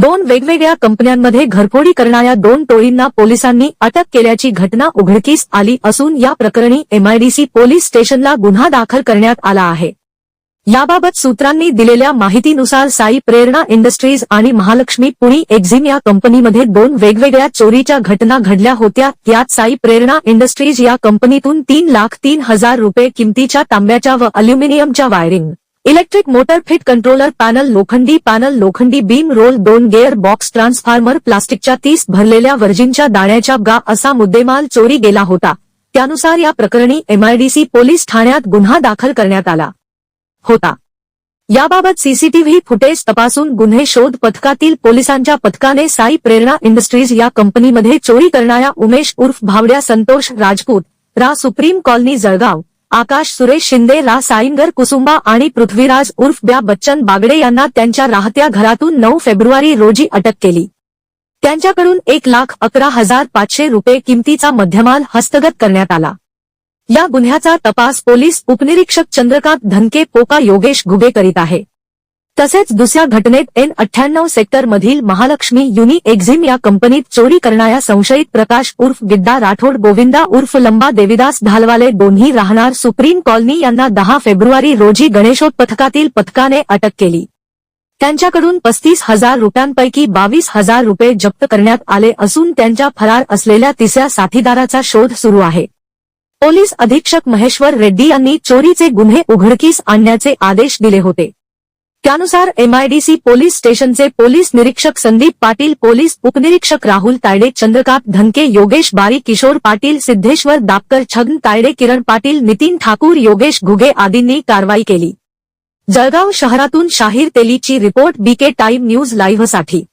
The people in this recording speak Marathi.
दोन वेगवेगळ्या कंपन्यांमध्ये घरफोडी करणाऱ्या दोन टोळींना पोलिसांनी अटक केल्याची घटना उघडकीस आली असून या प्रकरणी एमआयडीसी पोलीस स्टेशनला गुन्हा दाखल करण्यात आला आहे. याबाबत सूत्रांनी दिलेल्या माहितीनुसार साई प्रेरणा इंडस्ट्रीज आणि महालक्ष्मी पुणे एक्झिम या कंपनीमध्ये दोन वेगवेगळ्या चोरीच्या घटना घडल्या होत्या. यात साई प्रेरणा इंडस्ट्रीज या कंपनीतून तीन लाख तीन हजार रुपये किमतीच्या तांब्याच्या व अल्युमिनियमच्या wiring electric motor fit controller panel लोखंडी पॅनल लोखंडी बीम रोल दोन गेअर बॉक्स ट्रान्सफॉर्मर प्लास्टिकच्या तीस भरलेल्या वर्जिनच्या दाण्याच्या गा असा मुद्देमाल चोरी गेला होता. त्यानुसार या प्रकरणी एमआयडीसी पोलीस ठाण्यात गुन्हा दाखल करण्यात आला होता. याबाबत सीसीटीव्ही फुटेज तपासून गुन्हे शोध पथकातील पोलिसांच्या पथकाने साई प्रेरणा इंडस्ट्रीज या कंपनीमध्ये चोरी करणाऱ्या उमेश उर्फ भावड्या संतोष राजपूत रा सुप्रीम कॉलनी जळगाव आकाश सुरेश शिंदे रा. साईंगर कुसुंबा आणि पृथ्वीराज उर्फ ब्या. बच्चन बागडे यांना त्यांच्या राहत्या घरातून नऊ फेब्रुवारी रोजी अटक केली. त्यांच्याकडून एक लाख अकरा हजार पाचशे रुपये किमतीचा मध्यमाल हस्तगत करण्यात आला. या गुन्ह्याचा तपास पोलीस उपनिरीक्षक चंद्रकांत धनके पोका योगेश घुगे करीत आहे. तसेच दुसऱ्या घटनेत एन अठ्ठ्याण्णव सेक्टर मधील महालक्ष्मी युनी एक्झिम या कंपनीत चोरी करणाऱ्या संशयित प्रकाश उर्फ गिद्दा राठोड गोविंदा उर्फ लंबा देविदास ढालवाले दोन्ही राहणार सुप्रीम कॉलनी यांना दहा फेब्रुवारी रोजी गणेशोत पथकातील पथकाने अटक केली. त्यांच्याकडून पस्तीस हजार रुपयांपैकी बावीस हजार रुपये जप्त करण्यात आले असून त्यांच्या फरार असलेल्या तिसऱ्या साथीदाराचा शोध सुरू आहे. पोलीस अधीक्षक महेश्वर रेड्डी यांनी चोरीचे गुन्हे उघडकीस आणण्याचे आदेश दिले होते. त्यानुसार एमआयडीसी पोलीस स्टेशनचे पोलीस निरीक्षक संदीप पाटील पोलीस उपनिरीक्षक राहुल तायडे चंद्रकांत धनके योगेश बारी किशोर पाटील सिद्धेश्वर दापकर छगन तायडे किरण पाटील नितीन ठाकूर योगेश घुगे आदींनी कारवाई केली. जळगाव शहरातून शाहीर तेलीची रिपोर्ट बीके टाईम न्यूज लाईव्हसाठी